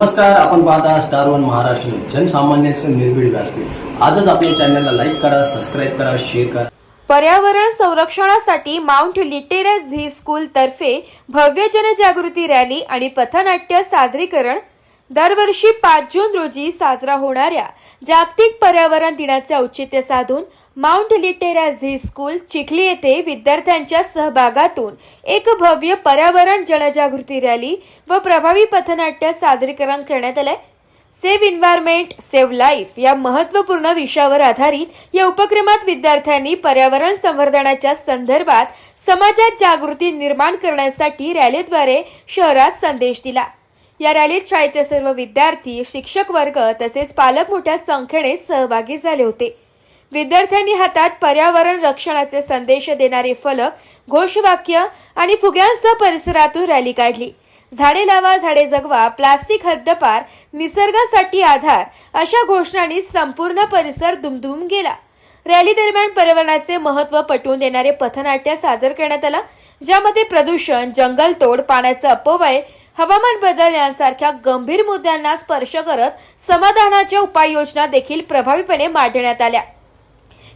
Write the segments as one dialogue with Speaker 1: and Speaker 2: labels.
Speaker 1: नमस्कार आपण पाहता स्टार वन महाराष्ट्र जनसामान्यांचं निर्भीड व्यासपीठ. आजच आपल्या चॅनलला लाईक करा सबस्क्राईब करा शेअर करा.
Speaker 2: पर्यावरण संरक्षणासाठी माउंट लिटेरा झी स्कूल तर्फे भव्य जनजागृती रॅली आणि पथनाट्य सादरीकरण दरवर्षी पाच जून रोजी साजरा होणाऱ्या जागतिक पर्यावरण दिनाचे औचित्य साधून Mount Litera Zee school Chikhli येथे विद्यार्थ्यांच्या सहभागातून एक भव्य पर्यावरण जनजागृती रॅली व प्रभावी पथनाट्य सादरीकरण करण्यात आलंय. सेव्ह इन्व्हायरमेंट सेव्ह लाईफ या महत्त्वपूर्ण विषयावर आधारित या उपक्रमात विद्यार्थ्यांनी पर्यावरण संवर्धनाच्या संदर्भात समाजात जागृती निर्माण करण्यासाठी रॅलीद्वारे शहरात संदेश दिला. या रॅलीत शाळेचे सर्व विद्यार्थी शिक्षक वर्ग तसेच पालक मोठ्या संख्येने सहभागी झाले होते. विद्यार्थ्यांनी हातात पर्यावरण रक्षणाचे संदेश देणारे फलक घोषवाक्य आणि फुग्यांसह परिसरातून रॅली काढली. झाडे लावा झाडे जगवा प्लास्टिक हद्दपार निसर्गासाठी आधार अशा घोषणांनी संपूर्ण परिसर दुमदुम गेला. रॅली दरम्यान पर्यावरणाचे महत्त्व पटवून देणारे पथनाट्य सादर करण्यात आलं ज्यामध्ये प्रदूषण जंगलतोड पाण्याचा अपव्यय हवामान बदल यांसारख्या गंभीर मुद्द्यांना स्पर्श करत समाधानाच्या उपाययोजना देखील प्रभावीपणे मांडण्यात आल्या.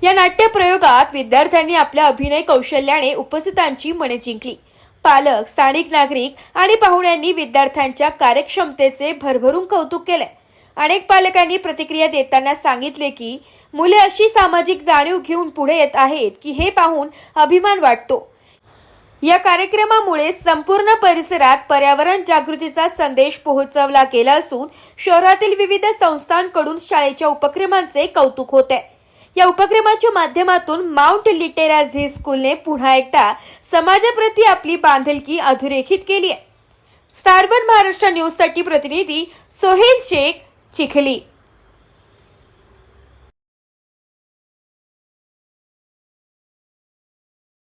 Speaker 2: या नाट्य प्रयोगात विद्यार्थ्यांनी आपल्या अभिनय कौशल्याने उपस्थितांची मने जिंकली. पालक स्थानिक नागरिक आणि पाहुण्यांनी विद्यार्थ्यांच्या कार्यक्षमतेचे भरभरून कौतुक केले. अनेक पालकांनी प्रतिक्रिया देताना सांगितले की मुले अशी सामाजिक जाणीव घेऊन पुढे येत आहेत की हे पाहून अभिमान वाटतो. या कार्यक्रमामुळे संपूर्ण परिसरात पर्यावरण जागृतीचा संदेश पोहोचवला गेला असून शहरातील विविध संस्थांकडून शाळेच्या उपक्रमांचे कौतुक होते. या उपक्रमाच्या माध्यमातून माउंट लिटेरा झी स्कूलने पुन्हा एकदा समाजाप्रती आपली बांधिलकी अधोरेखित केली आहे. स्टारवन महाराष्ट्र न्यूजसाठी प्रतिनिधी सोहेल शेख चिखली.